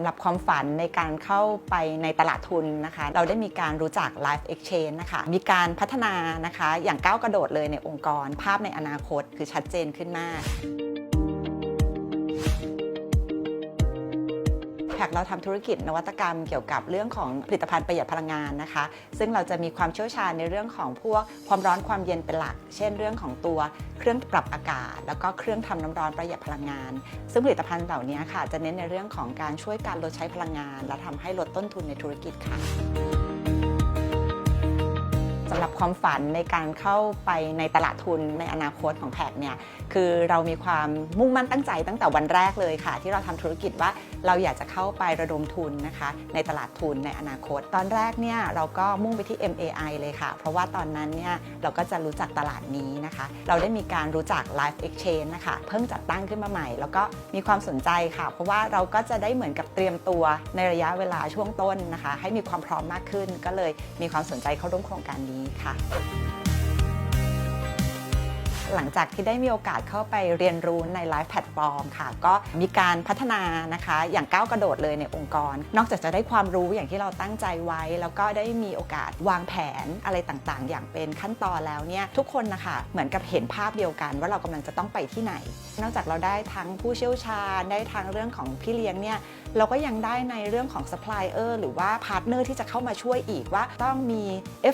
สำหรับความฝันในการเข้าไปในตลาดทุนนะคะ เราได้มีการรู้จัก Life Exchange นะคะ มีการพัฒนานะคะ อย่างก้าวกระโดดเลยในองค์กร ภาพในอนาคตคือชัดเจนขึ้นมาก แพ็กเราทำธุรกิจนวัตกรรมเกี่ยวกับเรื่องของผลิตภัณฑ์ประหยัดพลังงานนะคะ ซึ่งเราจะมีความเชี่ยวชาญในเรื่องของพวกความร้อนความเย็นเป็นหลัก เช่นเรื่องของตัวเครื่องปรับอากาศ แล้วก็เครื่องทำน้ำร้อนประหยัดพลังงาน ซึ่งผลิตภัณฑ์เหล่านี้ค่ะ จะเน้นในเรื่องของการช่วยการลดใช้พลังงาน และทำให้ลดต้นทุนในธุรกิจค่ะ สำหรับความฝันในการเข้าไปในตลาดทุนในอนาคตของแพกเนี่ยคือเรามีความมุ่งมั่นตั้งใจตั้งแต่วันแรกเลยค่ะ ที่เราทำธุรกิจว่าเราอยากจะเข้าไประดมทุนนะคะ ในตลาดทุนในอนาคต ตอนแรกเนี่ยเราก็มุ่งไปที่ MAI เลยค่ะ เพราะว่าตอนนั้นเนี่ยเราก็จะรู้จักตลาดนี้นะคะ เราได้มีการรู้จัก Life Exchange นะคะเพิ่งจัดตั้งขึ้นมาใหม่ แล้วก็มีความสนใจค่ะ เพราะว่าเราก็จะได้เหมือนกับเตรียมตัวในระยะเวลาช่วงต้นนะคะ ให้มีความพร้อมมากขึ้น ก็เลยมีความสนใจเข้าร่วมโครงการนี้ค่ะ หลังจากที่ได้มีโอกาสเข้าไปเรียนรู้ในไลฟ์แพลตฟอร์มค่ะ ก็มีการพัฒนานะคะอย่างก้าวกระโดดเลยในองค์กร นอกจากจะได้ความรู้อย่างที่เราตั้งใจไว้ แล้วก็ได้มีโอกาสวางแผนอะไรต่างๆ อย่างเป็นขั้นตอนแล้วเนี่ยทุกคนนะคะเหมือนกับเห็นภาพเดียวกัน ว่าเรากำลังจะต้องไปที่ไหน นอกจากเราได้ทั้งผู้เชี่ยวชาญ ได้ทั้งเรื่องของพี่เลี้ยงเนี่ยเราก็ยังได้ในเรื่องของซัพพลายเออร์หรือว่าพาร์ทเนอร์ที่จะเข้ามาช่วยอีกว่าต้องมี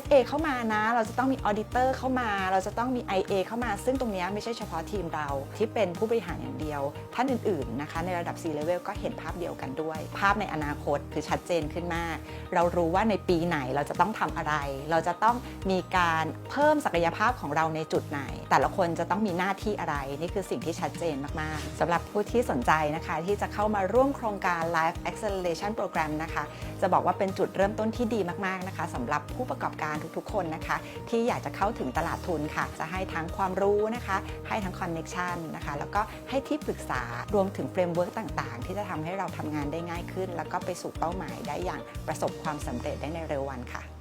FA เข้ามานะ เราจะต้องมีออเดเตอร์เข้ามา เราจะต้องมี IA เข้ามาซึ่งตรงนี้ไม่ใช่เฉพาะทีมเราที่เป็นผู้บริหารอย่างเดียว ท่านอื่นๆนะคะในระดับ C level ก็เห็นภาพเดียวกันด้วย ภาพในอนาคตคือชัดเจนขึ้นมาก เรารู้ว่าในปีไหนเราจะต้องทำอะไร เราจะต้องมีการเพิ่มศักยภาพของเราในจุดไหน แต่ละคนจะต้องมีหน้าที่อะไร นี่คือสิ่งที่ชัดเจนมากๆสำหรับผู้ที่สนใจนะคะ ที่จะเข้ามาร่วมโครงการ Life Acceleration Program นะคะ จะบอกว่าเป็นจุดเริ่มต้นที่ดีมากๆนะคะสำหรับผู้ประกอบการทุกๆ คนนะคะ ที่อยากจะเข้าถึงตลาดทุนค่ะ จะให้ทั้งความรู้นะคะให้ทั้งคอนเน็ชันนะคะแล้วก็ให้ที่ปรึกษารวมถึงเฟรมเวิร์กต่างๆ ที่จะทำให้เราทำงานได้ง่ายขึ้น แล้วก็ไปสู่เป้าหมายได้อย่างประสบความสำเร็จได้ในเร็ววันค่ะ